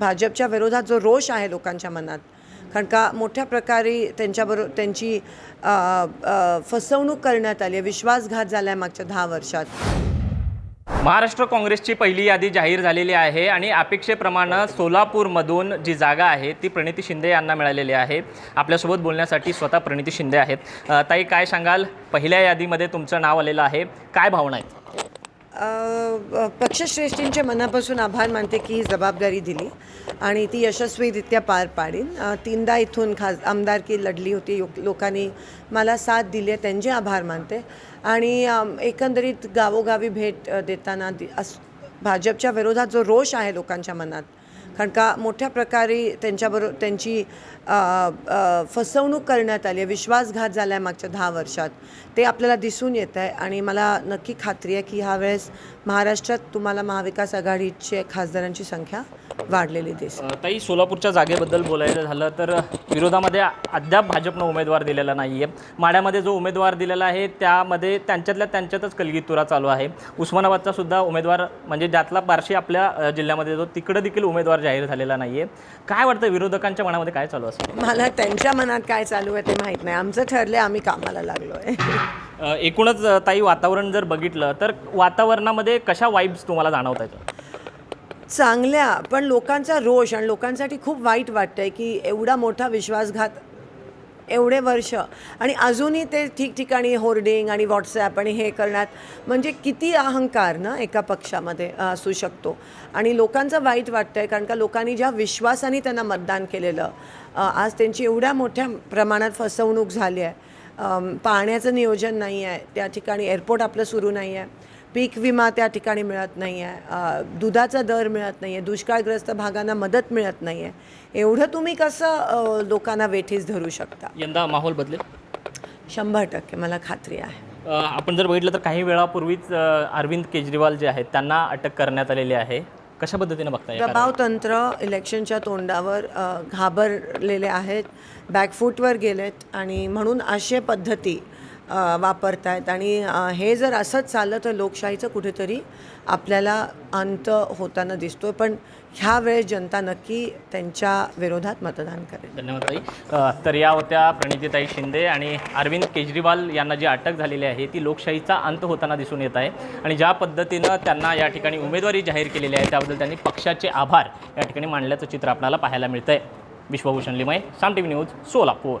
भाजपच्या विरोधात जो रोष आहे लोकांच्या मनात कारण का मोठ्या प्रकारे त्यांच्याबरोबर त्यांची फसवणूक करण्यात आली आहे विश्वासघात झाला आहे मागच्या दहा वर्षात. महाराष्ट्र काँग्रेसची पहिली यादी जाहीर झालेली आहे आणि अपेक्षेप्रमाणे सोलापूरमधून जी जागा आहे ती प्रणिती शिंदे यांना मिळालेली आहे. आपल्यासोबत बोलण्यासाठी स्वतः प्रणिती शिंदे आहेत. ताई काय सांगाल? पहिल्या यादीमध्ये तुमचं नाव आलेलं आहे. काय भावना आहेत? पक्षश्रेष्ठींचे मनापासून आभार मानते की ही जबाबदारी दिली आणि ती यशस्वीरित्या पार पाडीन. तीनदा इथून खास आमदारकी लढली होती. यो- लोकांनी मला साथ दिली आहे त्यांचे आभार मानते. आणि एकंदरीत गावोगावी भेट देताना दि अस भाजपच्या विरोधात जो रोष आहे लोकांच्या मनात कारण का मोठ्या प्रकारे त्यांच्याबरोबर त्यांची फसवणूक करण्यात आली आहे विश्वासघात झाला आहे मागच्या दहा वर्षात. ते आपल्याला दिसून येत आहे आणि मला नक्की खात्री आहे की ह्यावेळेस महाराष्ट्रात तुम्हाला महाविकास आघाडीचे खासदारांची संख्या वाढलेली दिसेल अ, ताई सोलापूरच्या जागेबद्दल बोलायचं झालं तर विरोधामध्ये अद्याप भाजपनं उमेदवार दिलेला नाही आहे माड्यामध्ये जो उमेदवार दिलेला आहे त्यामध्ये त्यांच्यातल्या त्यांच्यातच कलगीतुरा चालू आहे. उस्मानाबादचा सुद्धा उमेदवार म्हणजे ज्यातला बार्शी आपल्या जिल्ह्यामध्ये जो तिकडं देखील उमेदवार जाहीर झालेला नाही आहे काय वाटतं विरोधकांच्या मनामध्ये काय चालू असेल मला त्यांच्या मनात काय चालू आहे ते माहीत नाही. आमचं ठरलं आम्ही कामाला लागलो आहे एकूणच ताई वातावरण जर बघितलं तर वातावरणामध्ये कशा वाईब्स तुम्हाला जाणवत आहेत चांगल्या पण लोकांचा रोष आणि लोकांसाठी खूप वाईट वाटतं आहे की एवढा मोठा विश्वासघात एवढे वर्ष आणि अजूनही ते ठिकठिकाणी होर्डिंग आणि व्हॉट्सॲप आणि हे करण्यात म्हणजे किती अहंकार ना एका पक्षामध्ये असू शकतो. आणि लोकांचं वाईट वाटतं आहे कारण का लोकांनी ज्या विश्वासाने त्यांना मतदान केलेलं आज त्यांची एवढ्या मोठ्या प्रमाणात फसवणूक झाली आहे. पाण्याचं नियोजन नाही आहे त्या ठिकाणी एअरपोर्ट आपलं सुरू नाही आहे पीक विमा त्या ठिकाणी मिळत नाही आहे दुधाचा दर मिळत नाही आहे दुष्काळग्रस्त भागांना मदत मिळत नाही आहे एवढं तुम्ही कसं लोकांना वेठीस धरू शकता? यंदा माहोल बदलेल. शंभर टक्के. मला खात्री आहे. आपण जर बघितलं तर काही वेळापूर्वीच अरविंद केजरीवाल जे आहेत त्यांना अटक करण्यात आलेली आहे. कशा पद्धतीने बघताय या दबाव तंत्र इलेक्शनच्या तोंडावर घाबरलेले आहेत बॅकफूटवर गेलेत आणि म्हणून अशा पद्धती वापरतायत. आणि हे जर असंच चाललं तर लोकशाहीचं कुठेतरी आपल्याला अंत होताना दिसतोय. पण ह्या वेळेस जनता नक्की त्यांच्या विरोधात मतदान करेल. धन्यवाद ताई. तर या होत्या प्रणितीताई शिंदे आणि अरविंद केजरीवाल यांना जी अटक झालेली आहे ती लोकशाहीचा अंत होताना दिसून येत आहे. आणि ज्या पद्धतीनं त्यांना या ठिकाणी उमेदवारी जाहीर केलेली आहे त्याबद्दल त्यांनी पक्षाचे आभार या ठिकाणी मांडल्याचं चित्र आपल्याला पाहायला मिळतं आहे Vishwabhushan Limaye Saam T V news Solapur.